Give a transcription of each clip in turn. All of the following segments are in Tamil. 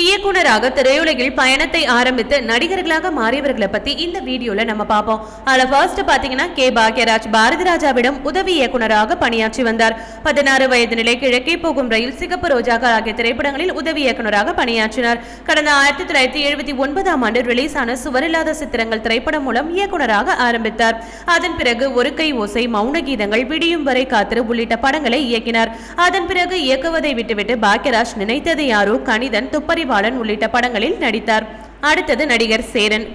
இயக்குனராக திரையுலகில் பயணத்தை ஆரம்பித்து நடிகர்களாக மாறியவர்களை பத்தி இந்த வீடியோல நம்ம பார்ப்போம். அதுல ஃபர்ஸ்ட் பாத்தீங்கன்னா கே பாக்யராஜ். பாரதி ராஜாவிடம் உதவி இயக்குனராக பணியாற்றி வந்தார். பதினாறு வயது நிலை கிழக்கே போகும் ரயில் சிகப்பு ரோஜாக்கள் ஆகிய திரைப்படங்களில் உதவி இயக்குனராக பணியாற்றினார். கடந்த ஆயிரத்தி தொள்ளாயிரத்தி எழுபத்தி ஒன்பதாம் ஆண்டு ரிலீஸ் ஆன சுவரில்லாத சித்திரங்கள் திரைப்படம் மூலம் இயக்குனராக ஆரம்பித்தார். அதன் பிறகு ஒரு கை ஓசை மௌன கீதங்கள் விடியும் வரை காத்திரு உள்ளிட்ட படங்களை இயக்கினார். அதன் பிறகு இயக்குவதை விட்டுவிட்டு பாக்யராஜ் நினைத்தது யாரோ கணிதன் துப்பறி துப்பறிவாளன் உள்ளிட்ட படங்களில் நடித்தார். அடுத்தது நடிகர் சேரன்.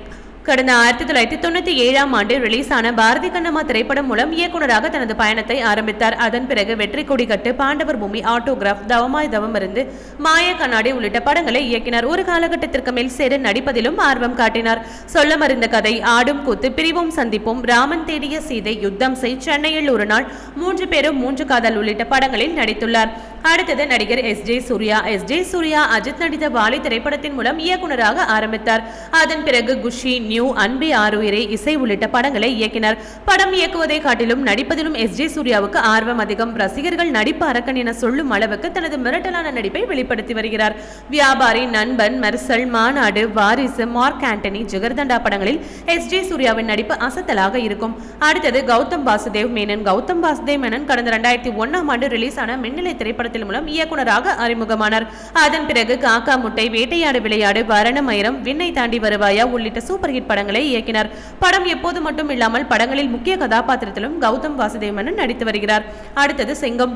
கடந்த ஆயிரத்தி தொள்ளாயிரத்தி தொண்ணூற்றி ஏழாம் ஆண்டு ரிலீஸ் ஆன பாரதி கண்ணம்மா திரைப்படம் மூலம் இயக்குநராக தனது பயணத்தை ஆரம்பித்தார். அதன் பிறகு வெற்றி கொடி கட்டு பாண்டவர் பூமி ஆட்டோகிராஃப் தவமாய் தவம் இருந்து மாய கண்ணாடி உள்ளிட்ட படங்களை இயக்கினார். ஒரு காலகட்டத்திற்கு மேல் சேரன் நடிப்பதிலும் ஆர்வம் காட்டினார். சொல்ல மறிந்த கதை ஆடும் கூத்து பிரிவும் சந்திப்பும் ராமன் தேடிய சீதை யுத்தம் செய் சென்னையில் ஒரு நாள் மூன்று பேரும் மூன்று காதல் உள்ளிட்ட படங்களில் நடித்துள்ளார். அடுத்தது நடிகர் S J Suryah S J Suryah Ajith நடித்த வாலி திரைப்படத்தின் மூலம் இயக்குனராக ஆரம்பித்தார். அதன் பிறகு குஷி நியூ அன்பே ஆறுயிரை இசை உள்ளிட்ட படங்களை இயக்கினார். படம் இயக்குவதை காட்டிலும் நடிப்பதிலும் எஸ் ஜே சூர்யாவுக்கு ஆர்வம் அதிகம். ரசிகர்கள் நடிப்பு அரக்கன் என சொல்லும் அளவுக்கு தனது மிரட்டலான நடிப்பை வெளிப்படுத்தி வருகிறார். வியாபாரி நண்பன் மெர்சல் மாநாடு வாரிசு மார்க் ஆண்டனி ஜிகர்தண்டா படங்களில் எஸ் ஜே சூர்யாவின் நடிப்பு அசத்தலாக இருக்கும். அடுத்தது கௌதம் வாசுதேவ் மேனன். கௌதம் வாசுதேவ் மேனன் கடந்த ரெண்டாயிரத்தி ஒன்னாம் ஆண்டு ரிலீஸ் ஆன மின்னலை திரைப்படத்தின் மூலம் இயக்குநராக அறிமுகமானார். அதன் பிறகு காக்கா முட்டை வேட்டையாடு விளையாடு வரணமயிரம் விண்ணை தாண்டி வருவாயா உள்ளிட்ட சூப்பர் ஹிட் படங்களை இயக்கினார். படம் எப்போது மட்டும் இல்லாமல் படங்களில் முக்கிய கதாபாத்திரத்திலும் கௌதம் வாசுதேவ் மேனன் நடித்து வருகிறார். அடுத்தது சிங்கம்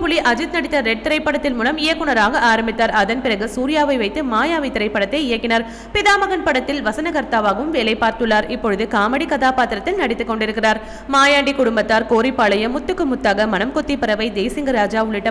புலி அஜித் நடித்த ரெட் திரைப்படத்தின் மூலம் இயக்குநராக ஆரம்பித்தார். அதன் பிறகு சூர்யாவை வைத்து மாயாவி திரைப்படத்தை இயக்கினார். பிதாமகன் படத்தில் வசனகர்த்தாவாகவும் வேலை பார்த்துள்ளார். இப்பொழுது காமெடி கதாபாத்திரத்தில் நடித்துக் கொண்டிருக்கிறார். மாயாண்டி குடும்பத்தார் கோரிப்பாளையம் முத்துக்கு முத்தாக மனம் கொத்தி பறவை தேசிங்க ராஜா உள்ளிட்ட